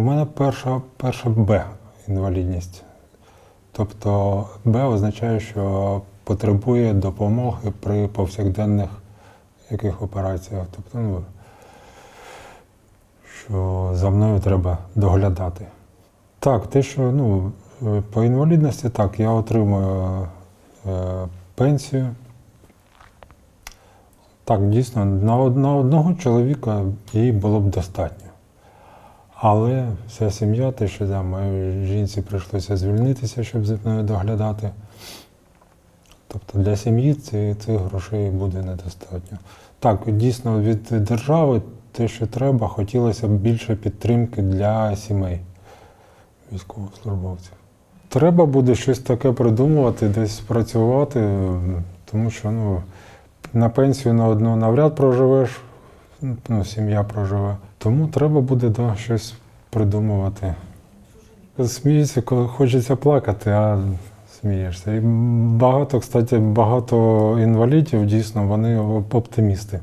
У мене перша, перша Б інвалідність. Тобто Б означає, що потребує допомоги при повсякденних яких операціях. Тобто, ну, що за мною треба доглядати. Так, те, що ну, по інвалідності, так, я отримую е, пенсію. Так, дійсно, на одного чоловіка їй було б достатньо. Але вся сім'я, те, що да, моїй жінці прийшлося звільнитися, щоб за мною доглядати. Тобто для сім'ї цих грошей буде недостатньо. Так, дійсно, від держави те, що треба, хотілося б більше підтримки для сімей військовослужбовців. Треба буде щось таке придумувати, десь працювати, тому що ну, на пенсію на одну навряд проживеш, ну, сім'я проживе. Тому треба буде да, щось придумувати. Сміється, коли хочеться плакати, а смієшся. І багато, кстати, багато інвалідів, дійсно, вони оптимісти.